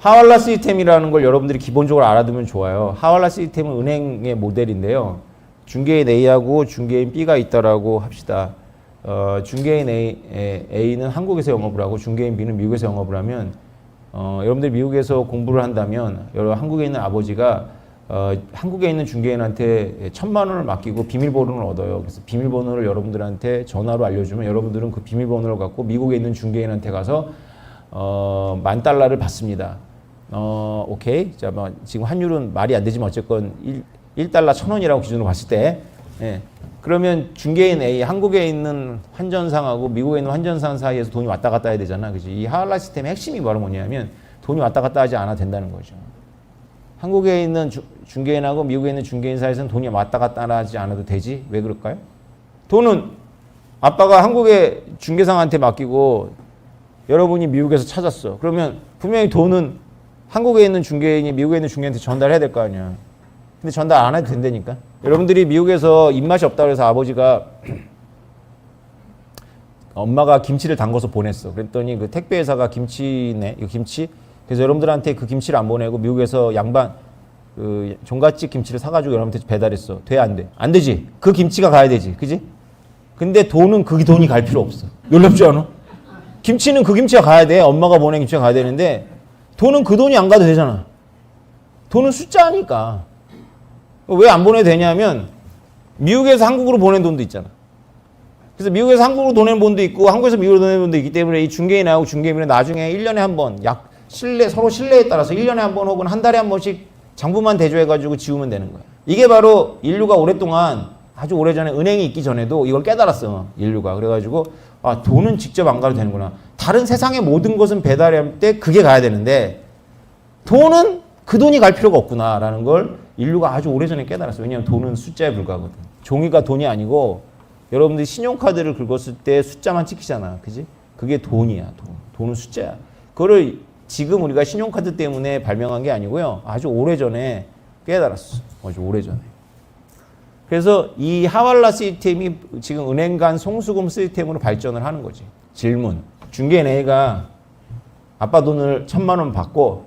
하왈라 시스템이라는 걸 여러분들이 기본적으로 알아두면 좋아요. 하왈라 시스템은 은행의 모델인데요. 중개인 A하고 중개인 B가 있다라고 합시다. 어, 중개인 A, 에, A는 한국에서 영업을 하고 중개인 B는 미국에서 영업을 하면 어, 여러분들 미국에서 공부를 한다면 여러 한국에 있는 아버지가 어, 한국에 있는 중개인한테 천만 원을 맡기고 비밀번호를 얻어요. 그래서 비밀번호를 여러분들한테 전화로 알려주면 여러분들은 그 비밀번호를 갖고 미국에 있는 중개인한테 가서 어, 만 달러를 받습니다. 어, 오케이. 자, 뭐, 지금 환율은 말이 안 되지만 어쨌건 1, 1달러 천 원이라고 기준으로 봤을 때, 예. 그러면 중개인 A, 한국에 있는 환전상하고 미국에 있는 환전상 사이에서 돈이 왔다 갔다 해야 되잖아. 그지? 이 하알라 시스템의 핵심이 바로 뭐냐면 돈이 왔다 갔다 하지 않아도 된다는 거죠. 한국에 있는 주, 중개인하고 미국에 있는 중개인 사이에서는 돈이 왔다 갔다 하지 않아도 되지? 왜 그럴까요? 돈은 아빠가 한국의 중개상한테 맡기고 여러분이 미국에서 찾았어. 그러면 분명히 돈은 한국에 있는 중개인이 미국에 있는 중개인한테 전달해야 될 거 아니야. 근데 전달 안 해도 된다니까. 여러분들이 미국에서 입맛이 없다 그래서 아버지가 엄마가 김치를 담궈서 보냈어. 그랬더니 그 택배 회사가 김치네. 이거 김치. 그래서 여러분들한테 그 김치를 안 보내고 미국에서 양반 그 종갓집 김치를 사가지고 여러분한테 배달했어. 돼 안 돼? 안 되지. 그 김치가 가야 되지. 그지? 근데 돈은 그 돈이 갈 필요 없어. 놀랍지 않아? 김치는 그 김치가 가야 돼. 엄마가 보낸 김치가 가야 되는데 돈은 그 돈이 안 가도 되잖아. 돈은 숫자니까. 왜 안 보내도 되냐면 미국에서 한국으로 보낸 돈도 있잖아. 그래서 미국에서 한국으로 보내는 돈도 있고 한국에서 미국으로 보내는 돈도 있기 때문에 이 중개인 하고 중개인은 나중에 1년에 한 번 약 신뢰 서로 신뢰에 따라서 1년에 한 번 혹은 한 달에 한 번씩 장부만 대조해 가지고 지우면 되는 거야. 이게 바로 인류가 오랫동안 아주 오래전에 은행이 있기 전에도 이걸 깨달았어. 인류가. 그래 가지고 아, 돈은 직접 안 가도 되는구나. 다른 세상의 모든 것은 배달할 때 그게 가야 되는데 돈은 그 돈이 갈 필요가 없구나라는 걸 인류가 아주 오래전에 깨달았어요. 왜냐하면 돈은 숫자에 불과하거든. 종이가 돈이 아니고 여러분들이 신용카드를 긁었을 때 숫자만 찍히잖아. 그지? 그게 돈이야. 돈. 돈은 숫자야. 그거를 지금 우리가 신용카드 때문에 발명한 게 아니고요. 아주 오래전에 깨달았어. 아주 오래전에. 그래서 이 하왈라 시스템이 지금 은행 간 송수금 시스템으로 발전을 하는 거지. 질문. 중개인 A가 아빠 돈을 천만 원 받고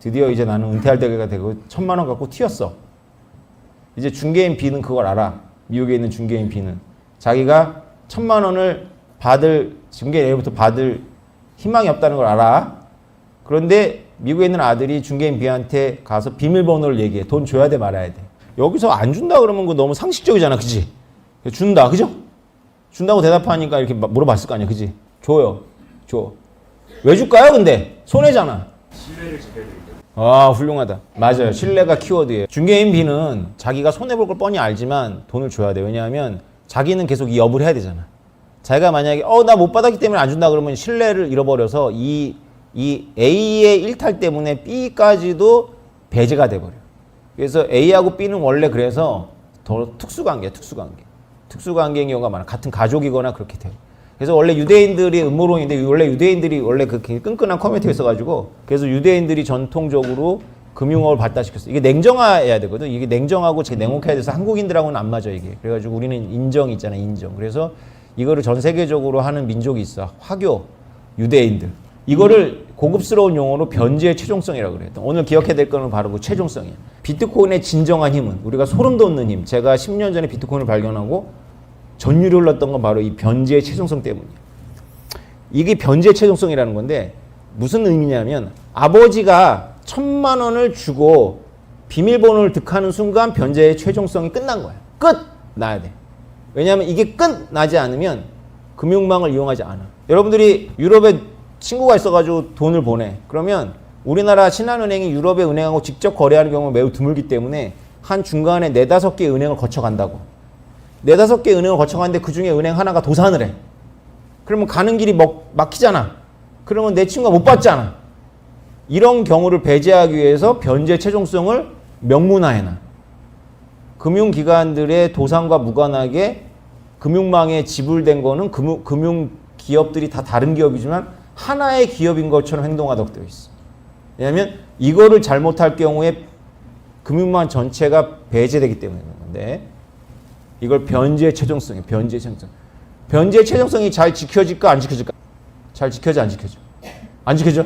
드디어 이제 나는 은퇴할 때가 되고 천만 원 갖고 튀었어. 이제 중개인 B는 그걸 알아. 미국에 있는 중개인 B는 자기가 천만 원을 받을 중개인 A부터 받을 희망이 없다는 걸 알아. 그런데 미국에 있는 아들이 중개인 B한테 가서 비밀번호를 얘기해. 돈 줘야 돼 말아야 돼. 여기서 안 준다 그러면 그거 너무 상식적이잖아. 그지? 준다. 그죠? 준다고 대답하니까 이렇게 물어봤을 거 아니야. 그지? 줘요. 줘. 왜 줄까요? 근데 손해잖아. 신뢰를 지켜드리고 아 훌륭하다. 맞아요. 신뢰가 키워드예요. 중개인 B는 자기가 손해 볼 걸 뻔히 알지만 돈을 줘야 돼. 왜냐하면 자기는 계속 이 업을 해야 되잖아. 자기가 만약에 어 나 못 받았기 때문에 안 준다 그러면 신뢰를 잃어버려서 이 이 A의 일탈 때문에 B까지도 배제가 돼 버려. 그래서 A하고 B는 원래 그래서 더 특수관계, 특수관계, 특수관계인 경우가 많아. 같은 가족이거나 그렇게 돼요. 그래서 원래 유대인들이 음모론인데 원래 유대인들이 원래 그 끈끈한 커뮤니티가 있어가지고 그래서 유대인들이 전통적으로 금융업을 발달시켰어. 이게 냉정화해야 되거든. 이게 냉정하고 제 냉혹해야 돼서 한국인들하고는 안 맞아 이게. 그래가지고 우리는 인정 있잖아 인정. 그래서 이거를 전 세계적으로 하는 민족이 있어. 화교 유대인들. 이거를 고급스러운 용어로 변제의 최종성이라고 그래요. 오늘 기억해야 될 거는 바로 그 최종성이에요. 비트코인의 진정한 힘은 우리가 소름 돋는 힘. 제가 10년 전에 비트코인을 발견하고 전율이 올랐던 건 바로 이 변제의 최종성 때문이에요. 이게 변제의 최종성이라는 건데 무슨 의미냐면 아버지가 천만 원을 주고 비밀번호를 득하는 순간 변제의 최종성이 끝난 거야. 끝! 나야 돼. 왜냐하면 이게 끝 나지 않으면 금융망을 이용하지 않아. 여러분들이 유럽에 친구가 있어가지고 돈을 보내. 그러면 우리나라 신한은행이 유럽의 은행하고 직접 거래하는 경우가 매우 드물기 때문에 한 중간에 네다섯 개 은행을 거쳐간다고. 네다섯 개 은행을 거쳐가는데 그 중에 은행 하나가 도산을 해. 그러면 가는 길이 먹, 막히잖아. 그러면 내 친구가 못 받잖아. 이런 경우를 배제하기 위해서 변제 최종성을 명문화해놔. 금융기관들의 도산과 무관하게 금융망에 지불된 거는 금융, 금융 기업들이 다 다른 기업이지만 하나의 기업인 것처럼 행동하도록 되어 있어. 왜냐하면 이거를 잘못할 경우에 금융망 전체가 배제되기 그런 건데 이걸 변제 최종성이에요. 변제 최종성. 변제 최종성이 잘 지켜질까 안 지켜질까? 잘 지켜져 안 지켜져? 안 지켜져?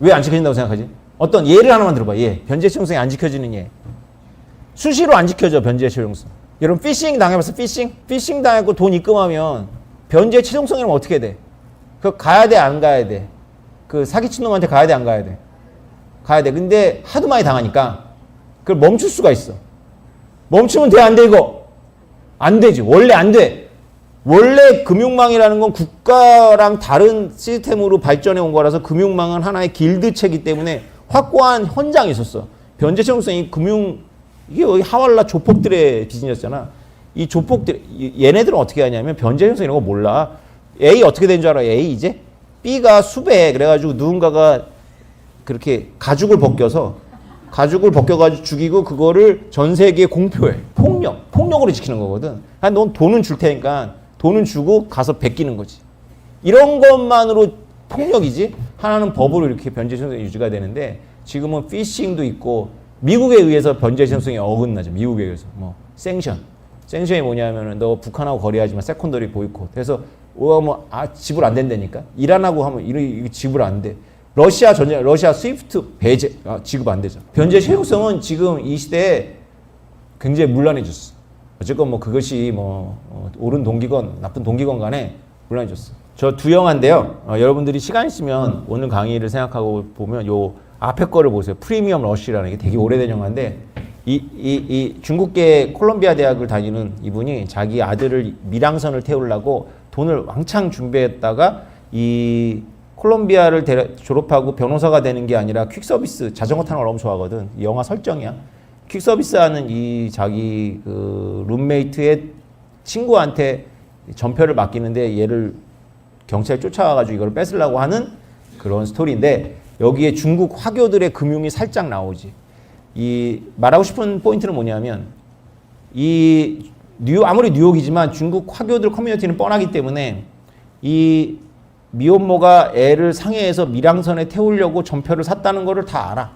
왜 안 지켜진다고 생각하지? 어떤 예를 하나만 들어봐. 예. 변제 채용성이 안 지켜지는 예. 수시로 안 지켜져 변제 채용성. 여러분 피싱 당해봤어? 피싱? 피싱 당했고 돈 입금하면 변제 채용성이면 어떻게 돼? 그 가야 돼 안 가야 돼? 그 사기친 놈한테 가야 돼 안 가야 돼? 가야 돼. 근데 하도 많이 당하니까 그걸 멈출 수가 있어. 멈추면 돼 안 돼 이거? 안 되지. 원래 안 돼. 원래 금융망이라는 건 국가랑 다른 시스템으로 발전해 온 거라서 금융망은 하나의 길드체기 때문에 확고한 현장이 있었어. 변제 채용성이 금융 이게 여기 하왈라 조폭들의 비즈니스잖아. 이 조폭들 이- 얘네들은 어떻게 하냐면 변제 채용성 이런 거 몰라. A 어떻게 된 줄 알아? A 이제 B가 수배 그래가지고 누군가가 그렇게 가죽을 벗겨서 가죽을 벗겨가지고 죽이고 그거를 전 세계에 공표해. 폭력. 폭력으로 지키는 거거든. 아, 넌 돈은 줄 테니까 돈은 주고 가서 베끼는 거지. 이런 것만으로 폭력이지. 하나는 법으로 이렇게 변제 신성이 유지가 되는데 지금은 피싱도 있고 미국에 의해서 변제 신성이 어긋나죠. 미국에 의해서 뭐 생션. 생션이 뭐냐면은 너 북한하고 거래하지만 세컨더리 보이콧. 그래서 뭐 아, 지불 안 된다니까. 이란하고 하면 이거 지불 안 돼. 러시아 전쟁, 러시아 스위프트 배제 아, 지급 안 되죠. 변제 채용성은 지금 이 시대에 굉장히 문란해졌어. 어쨌건 뭐 그것이 뭐 어, 옳은 동기건 나쁜 동기건 간에 문란해졌어. 저 두 영화인데요. 어, 여러분들이 시간 있으면 오늘 강의를 생각하고 보면 요 앞에 거를 보세요. 프리미엄 러쉬라는 게 되게 오래된 영화인데 이, 이, 이 중국계 콜롬비아 대학을 다니는 이분이 자기 아들을 밀항선을 태우려고 돈을 왕창 준비했다가 이 콜롬비아를 데려- 졸업하고 변호사가 되는 게 아니라 퀵서비스 자전거 타는 걸 너무 좋아하거든. 이 영화 설정이야. 퀵서비스 하는 이 자기 그 룸메이트의 친구한테 전표를 맡기는데 얘를 경찰 쫓아와가지고 이걸 뺏으려고 하는 그런 스토리인데 여기에 중국 화교들의 금융이 살짝 나오지. 이 말하고 싶은 포인트는 뭐냐면 이 뉴, 아무리 뉴욕이지만 중국 화교들 커뮤니티는 뻔하기 때문에 이 미혼모가 애를 상해해서 밀항선에 태우려고 전표를 샀다는 거를 다 알아.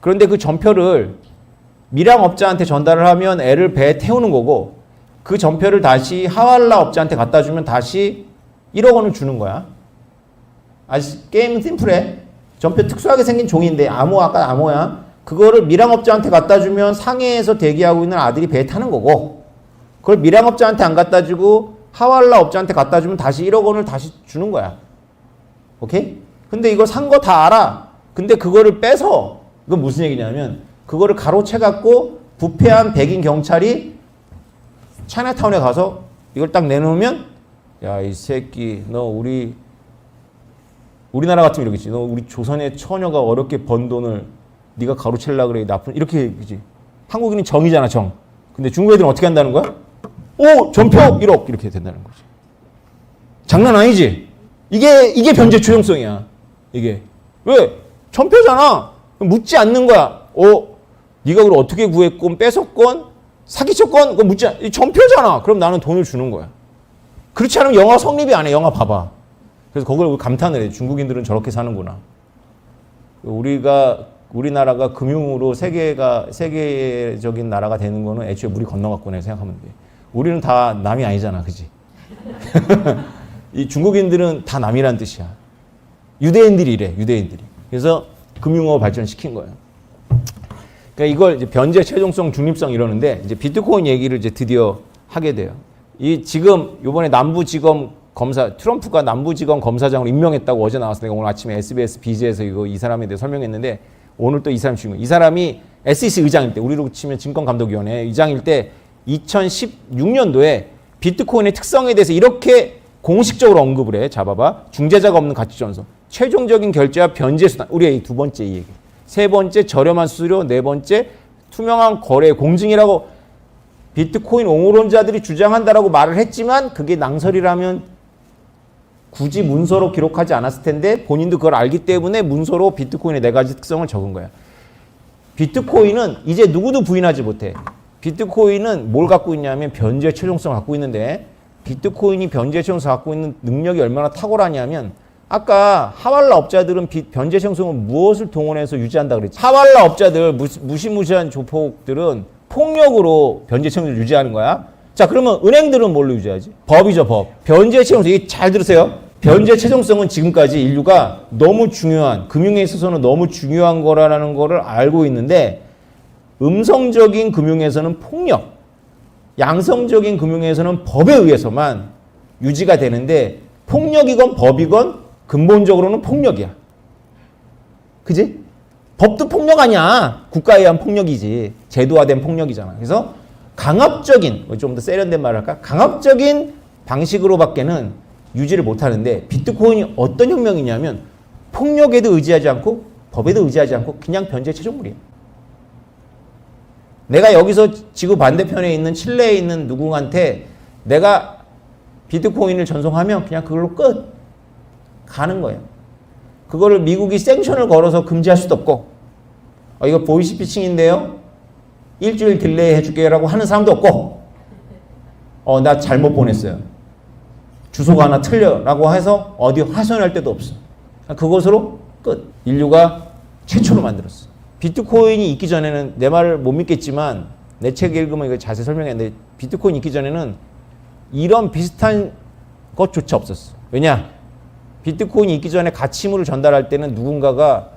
그런데 그 전표를 밀항업자한테 전달을 하면 애를 배에 태우는 거고 그 전표를 다시 하왈라 업자한테 갖다 주면 다시 1억 원을 주는 거야. 아시 게임은 심플해. 전표 특수하게 생긴 종인데 암호 아까 암호야. 그거를 밀항업자한테 갖다 주면 상해에서 대기하고 있는 아들이 배에 타는 거고 그걸 밀항업자한테 안 갖다 주고 하왈라 업자한테 갖다 주면 다시 1억 원을 다시 주는 거야. 오케이? 근데 이거 산 거 다 알아. 근데 그거를 빼서 이건 무슨 얘기냐면 그거를 가로채 갖고 부패한 백인 경찰이 차이나타운에 가서 이걸 딱 내놓으면 야 이 새끼 너 우리 우리나라 같으면 이러겠지. 너 우리 조선의 처녀가 어렵게 번 돈을 네가 가로채려 그래 나쁜 이렇게 그지. 한국인은 정이잖아 정. 근데 중국 애들은 어떻게 한다는 거야? 오 전표 1억 이렇게 된다는 거지. 장난 아니지. 이게 이게 변제 초용성이야. 이게 왜 전표잖아. 묻지 않는 거야. 어 네가 그걸 어떻게 구했건 뺏었건 사기쳤건 그거 묻지 않. 이 전표잖아. 그럼 나는 돈을 주는 거야. 그렇지 않으면 영화 성립이 안 해. 영화 봐봐. 그래서 그걸 감탄을 해. 중국인들은 저렇게 사는구나. 우리가 우리나라가 금융으로 세계가 세계적인 나라가 되는 거는 애초에 물이 건너갔구나 생각하면 돼. 우리는 다 남이 아니잖아, 그지? 이 중국인들은 다 남이란 뜻이야. 유대인들이 이래, 유대인들이. 그래서 금융업 발전시킨 거예요. 그러니까 이걸 이제 변제 최종성 중립성 이러는데 이제 비트코인 얘기를 이제 드디어 하게 돼요. 이 지금 요번에 남부지검 검사 트럼프가 남부지검 검사장으로 임명했다고 어제 나왔어. 내가 오늘 아침에 SBS 비즈에서 이거 이 사람에 대해 설명했는데 오늘 또 이 사람 주인공. 이 사람이 SEC 의장일 때 우리로 치면 증권감독위원회 의장일 때 2016년도에 비트코인의 특성에 대해서 이렇게 공식적으로 언급을 해. 잡아봐. 중재자가 없는 가치 전선. 최종적인 결제와 변제 수단. 우리가 이두 번째 이 얘기. 세 번째 저렴한 수수료. 네 번째 투명한 거래 공증이라고 비트코인 옹호론자들이 주장한다라고 말을 했지만 그게 낭설이라면 굳이 문서로 기록하지 않았을 텐데 본인도 그걸 알기 때문에 문서로 비트코인의 네 가지 특성을 적은 거야. 비트코인은 이제 누구도 부인하지 못해. 비트코인은 뭘 갖고 있냐면 변제 최종성을 갖고 있는데 비트코인이 변제 최종성을 갖고 있는 능력이 얼마나 탁월하냐면 아까 하왈라 업자들은 비- 변제 최종성을 무엇을 동원해서 유지한다 그랬지? 하왈라 업자들 무시, 무시 무시한 조폭들은 폭력으로 변제 최종성을 유지하는 거야. 자 그러면 은행들은 뭘로 유지하지? 법이죠 법. 변제 최종성 이게 잘 들으세요. 변제 최종성은 지금까지 인류가 너무 중요한 금융에 있어서는 너무 중요한 거라는 거를 알고 있는데 음성적인 금융에서는 폭력, 양성적인 금융에서는 법에 의해서만 유지가 되는데 폭력이건 법이건 근본적으로는 폭력이야. 그지? 법도 폭력 아니야. 국가에 의한 폭력이지. 제도화된 폭력이잖아. 그래서 강압적인, 좀 더 세련된 말을 할까? 강압적인 방식으로밖에는 유지를 못 하는데 비트코인이 어떤 혁명이냐면 폭력에도 의지하지 않고 법에도 의지하지 않고 그냥 변제 최종물이야. 내가 여기서 지구 반대편에 있는 칠레에 있는 누구한테 내가 비트코인을 전송하면 그냥 그걸로 끝. 가는 거예요. 그거를 미국이 생션을 걸어서 금지할 수도 없고, 어, 이거 보이스피싱인데요? 일주일 딜레이 해줄게라고 하는 사람도 없고, 어, 나 잘못 보냈어요. 주소가 하나 틀려라고 해서 어디 하소연할 데도 없어. 그것으로 끝. 인류가 최초로 만들었어. 비트코인이 있기 전에는 내 말을 못 믿겠지만 내 책 읽으면 이거 자세히 설명했는데 비트코인 있기 전에는 이런 비슷한 것조차 없었어. 왜냐? 비트코인이 있기 전에 가치물을 전달할 때는 누군가가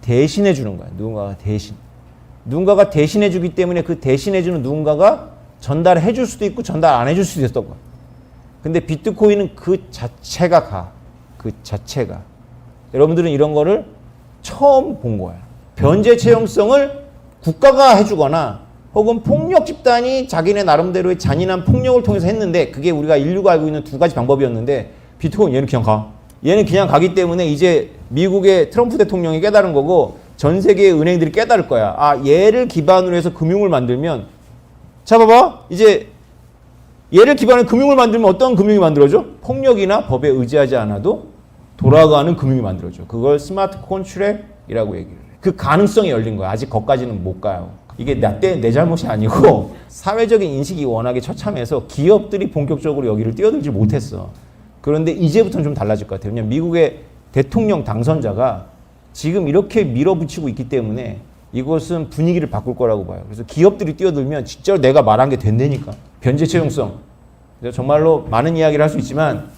대신해 주는 거야. 누군가가 대신. 누군가가 대신해 주기 때문에 그 대신해 주는 누군가가 전달해 줄 수도 있고 전달 안 해 줄 수도 있었던 거야. 근데 비트코인은 그 자체가 가. 그 자체가. 여러분들은 이런 거를 처음 본 거야. 변제 채용성을 국가가 해주거나 혹은 폭력 집단이 자기네 나름대로의 잔인한 폭력을 통해서 했는데 그게 우리가 인류가 알고 있는 두 가지 방법이었는데 비트코인 얘는 그냥 가. 얘는 그냥 가기 때문에 이제 미국의 트럼프 대통령이 깨달은 거고 전 세계의 은행들이 깨달을 거야. 아, 얘를 기반으로 해서 금융을 만들면 자 봐봐. 이제 얘를 기반으로 금융을 만들면 어떤 금융이 만들어져? 폭력이나 법에 의지하지 않아도 돌아가는 금융이 만들어져. 그걸 스마트 콘트랙이라고 얘기를 해. 그 가능성이 열린 거야. 아직 거기까지는 못 가요. 이게 나 때 내 잘못이 아니고 사회적인 인식이 워낙에 처참해서 기업들이 본격적으로 여기를 뛰어들지 못했어. 그런데 이제부터는 좀 달라질 것 같아요. 왜냐면 미국의 대통령 당선자가 지금 이렇게 밀어붙이고 있기 때문에 이것은 분위기를 바꿀 거라고 봐요. 그래서 기업들이 뛰어들면 진짜 내가 말한 게 된다니까. 변제 채용성. 정말로 많은 이야기를 할 수 있지만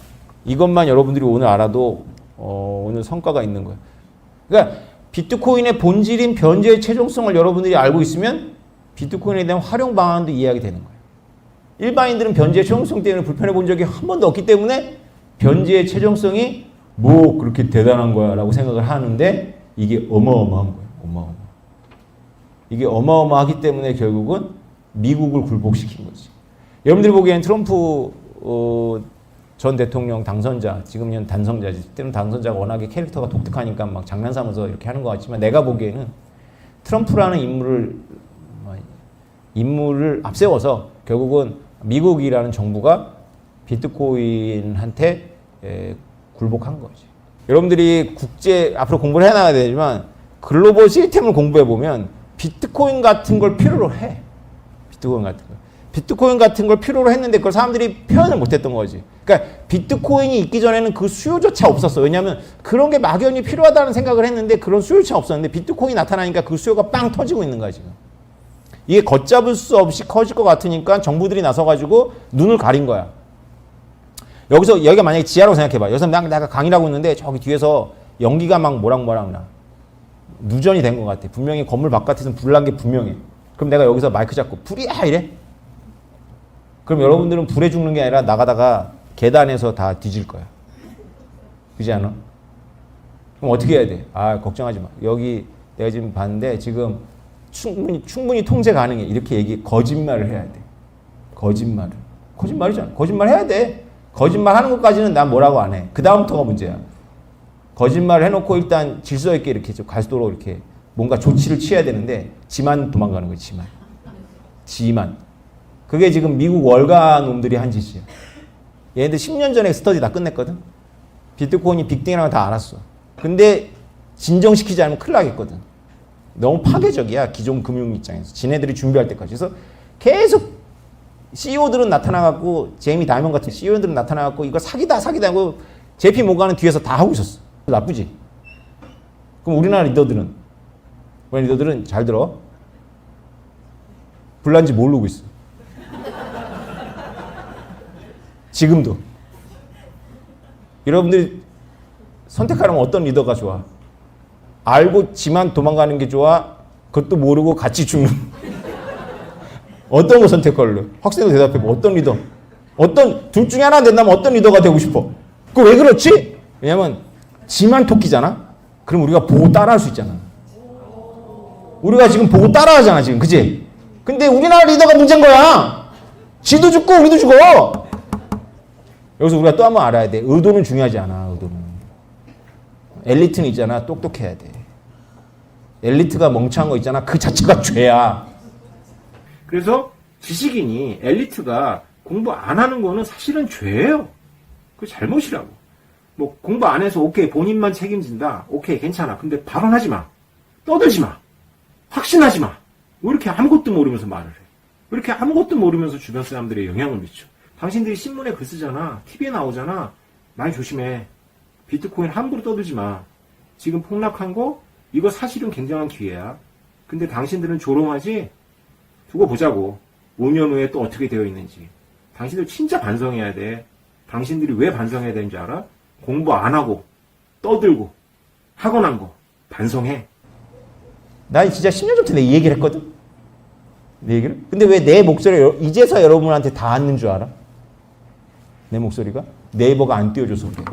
이것만 여러분들이 오늘 알아도 어, 오늘 성과가 있는 거예요. 그러니까 비트코인의 본질인 변제의 최종성을 여러분들이 알고 있으면 비트코인에 대한 활용 방안도 이해하게 되는 거예요. 일반인들은 변제의 최종성 때문에 불편해 본 적이 한 번도 없기 때문에 변제의 최종성이 뭐 그렇게 대단한 거야 라고 생각을 하는데 이게 어마어마한 거예요. 어마어마. 이게 어마어마하기 때문에 결국은 미국을 굴복시킨 거지. 여러분들이 보기엔 트럼프 어, 전 대통령 당선자, 지금 현 단성자지. 때는 당선자가 워낙에 캐릭터가 독특하니까 막 장난삼아서 이렇게 하는 것 같지만 내가 보기에는 트럼프라는 인물을 뭐, 인물을 앞세워서 결국은 미국이라는 정부가 비트코인한테 에, 굴복한 거지. 여러분들이 국제 앞으로 공부를 해 나가야 되지만 글로벌 시스템을 공부해 보면 비트코인 같은 걸 필요로 해. 비트코인 같은 거. 비트코인 같은 걸 필요로 했는데 그걸 사람들이 표현을 못했던 거지. 그러니까 비트코인이 있기 전에는 그 수요조차 없었어. 왜냐하면 그런 게 막연히 필요하다는 생각을 했는데 그런 수요조차 없었는데 비트코인이 나타나니까 그 수요가 빵 터지고 있는 거야 지금. 이게 걷잡을 수 없이 커질 것 같으니까 정부들이 나서가지고 눈을 가린 거야. 여기서 여기가 만약에 지하라고 생각해봐. 여기서 나- 내가 강의를 하고 있는데 저기 뒤에서 연기가 막 모락모락 나. 누전이 된 것 같아. 분명히 건물 바깥에서는 불난 게 분명해. 그럼 내가 여기서 마이크 잡고 불이야 이래? 그럼 여러분들은 불에 죽는 게 아니라 나가다가 계단에서 다 뒤질 거야. 그지 않아? 그럼 어떻게 해야 돼? 아 걱정하지 마. 여기 내가 지금 봤는데 지금 충분히 충분히 통제 가능해. 이렇게 얘기 거짓말을 해야 돼. 거짓말을. 거짓말이잖아. 거짓말 해야 돼. 거짓말 하는 것까지는 난 뭐라고 안 해. 그 다음부터가 문제야. 거짓말을 해놓고 일단 질서 있게 이렇게 좀 갈수록 이렇게 뭔가 조치를 취해야 되는데 지만 도망가는 거지 지만. 지만. 그게 지금 미국 월가 놈들이 한 짓이야. 얘네들 10년 전에 스터디 다 끝냈거든. 비트코인이 빅딩이라는 걸 다 알았어. 근데 진정시키지 않으면 큰일 나겠거든. 너무 파괴적이야 기존 금융 입장에서. 지네들이 준비할 때까지. 그래서 계속 CEO들은 나타나갖고 제이미 다이먼 같은 CEO들은 나타나갖고 이거 사기다 사기다 하고 JP 모가는 뒤에서 다 하고 있었어. 나쁘지? 그럼 우리나라 리더들은 우리 리더들은 잘 들어. 불난지 모르고 있어. 지금도. 여러분들이 선택하려면 어떤 리더가 좋아? 알고 지만 도망가는 게 좋아? 그것도 모르고 같이 죽는. 어떤 거 선택할래? 학생도 대답해. 뭐 어떤 리더? 어떤 둘 중에 하나 된다면 어떤 리더가 되고 싶어? 그 왜 그렇지? 왜냐면 지만 토끼잖아. 그럼 우리가 보고 따라할 수 있잖아. 우리가 지금 보고 따라하잖아 지금, 그지? 근데 우리나라 리더가 문제인 거야. 지도 죽고 우리도 죽어. 여기서 우리가 또 한 번 알아야 돼. 의도는 중요하지 않아. 의도는. 엘리트는 있잖아. 똑똑해야 돼. 엘리트가 멍청한 거 있잖아. 그 자체가 죄야. 그래서 지식인이 엘리트가 공부 안 하는 거는 사실은 죄예요. 그 잘못이라고. 뭐 공부 안 해서 오케이 본인만 책임진다. 오케이 괜찮아. 근데 발언하지 마. 떠들지 마. 확신하지 마. 왜 이렇게 아무것도 모르면서 말을 해? 왜 이렇게 아무것도 모르면서 주변 사람들의 영향을 미쳐? 당신들이 신문에 글 쓰잖아. TV에 나오잖아. 말 조심해. 비트코인 함부로 떠들지 마. 지금 폭락한 거 이거 사실은 굉장한 기회야. 근데 당신들은 조롱하지? 두고 보자고. 5년 후에 또 어떻게 되어 있는지. 당신들 진짜 반성해야 돼. 당신들이 왜 반성해야 되는지 알아? 공부 안 하고, 떠들고, 하고 난 거. 반성해. 나 진짜 10년 전부터 내 이 얘기를 했거든? 내 얘기를? 근데 왜 내 목소리가 이제서 여러분한테 닿았는 줄 알아? 내 목소리가? 네이버가 안 띄워줘서 그래.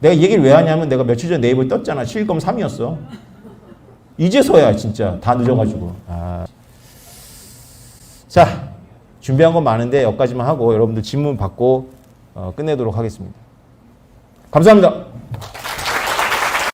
내가 이 얘기를 왜 하냐면 내가 며칠 전에 네이버에 떴잖아. 실검 3위였어. 이제서야 진짜 다 늦어가지고. 아. 자, 준비한 건 많은데 여기까지만 하고 여러분들 질문 받고 어, 끝내도록 하겠습니다. 감사합니다.